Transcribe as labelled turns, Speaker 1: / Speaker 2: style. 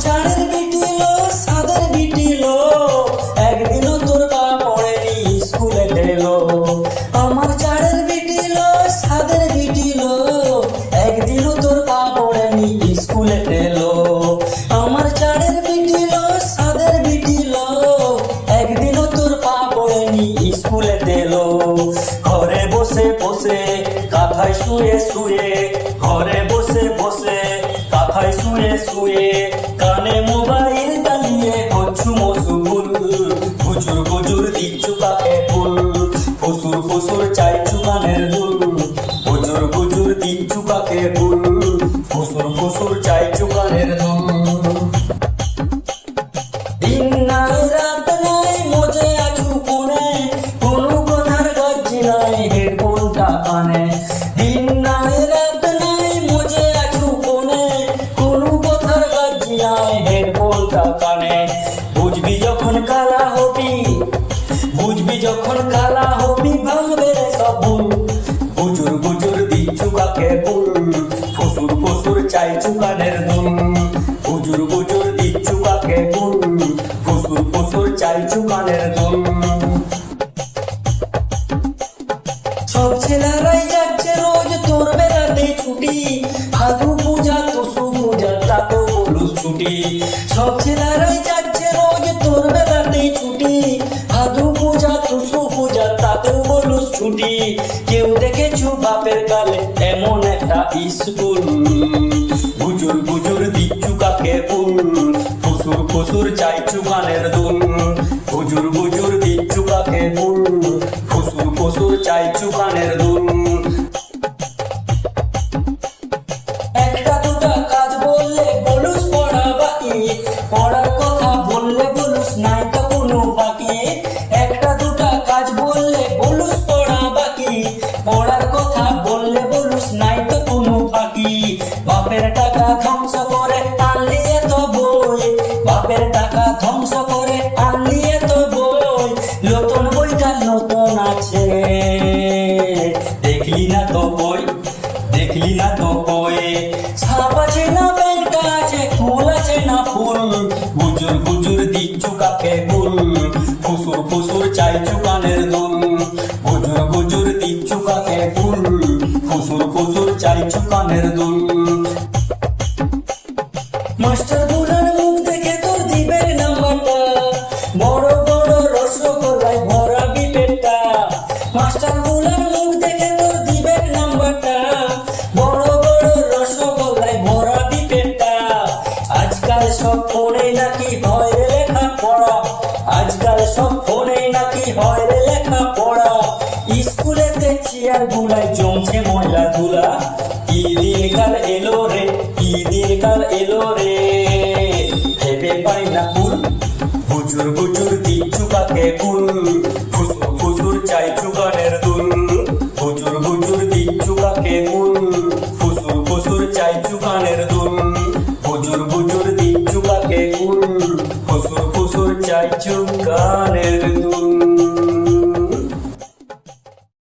Speaker 1: चाहे বসে, কাঁথায় শুয়ে শুয়ে, ঘরে বসে বসে, কাঁথায় শুয়ে শুয়ে, কানে মোবাইল দাঁড়িয়ে করছু মসুগুল গুজুর গুজুর দিচ্ছু কাকে ফুল? ফুসুর ফুসুর চাইছু কানের দুল গুজুর গুজুর দিচ্ছু কাকে ফুল? ফুসুর ফুসুর চাইছু কানের দুল হেডফোনটা কানে। দিন নাই রাত নাই মজে আছু কোনে কোনো কথার নাই হেডফোনটা কানে। বুঝবি যখন কালা হবি, বুঝবি যখন কালা হবি, ভাঙবে রে সব ভুল। গুজুর গুজুর দিচ্ছু কাকে ফুল ফুসুর ফুসুর চাইছু কানের দুল। গুজুর গুজুর দিচ্ছু কাকে ফুল ফুসুর ফুসুর চাইছু কানের দুল। সব ছেলেরাই যাচ্ছে রোজ তোর বেড়াতে ছুটি। ভাদু পূজা টুসু পূজা তাতেও বলুস ছুটি। কেউ দেখেছ বাপের কালে এমন একটা স্কুল? গুজুর গুজুর দিচ্ছু কাকে ফুল? ফুসুর ফুসুর চাইছু গানের দুল। গুজুর গুজুর দিচ্ছু কাকে ফুল? ফুসুর চাইছু গানের দুল। কথা বললে বলুস নাই বাকি। একটা দুটা কাজ বললে বলুস পড়া বাকি। কথা বললে নাই বাকি। বাপের টাকা ধ্বংস দেখলি না তো বই দেখলি না তো বই ছাপ আছে না ব্যাংকটা আছে, ফুল আছে না ফুল? গুজুর গুজুর দিচ্ছু কাকে ফুল? ফুসুর ফুসুর চাইছু কানের দুল? গুজুর গুজুর দিচ্ছু কাকে ফুল? ফুসুর ফুসুর চাইছু কানের দুল? মাস্টার বুলার সব ফোনে নাকি হয় রে লেখা পড়া স্কুলেতে চেয়ার গুলায় জমছে ময়লা ধুলা। কি দিনকাল এলো রে? কি দিনকাল এলো রে? ভেবে পাই না ফুল বুজুর বুজুর দিচ্ছু কাকে ফুল ফুসুর ফুসুর চাইছু গানের দুল। বুজুর বুজুর দিচ্ছু কাকে ফুল ফুসুর ফুসুর চাইছু গানের দুল। বুজুর বুজুর দিচ্ছু কাকে ফুসুর ফুসুর চাইছো গানের তুমি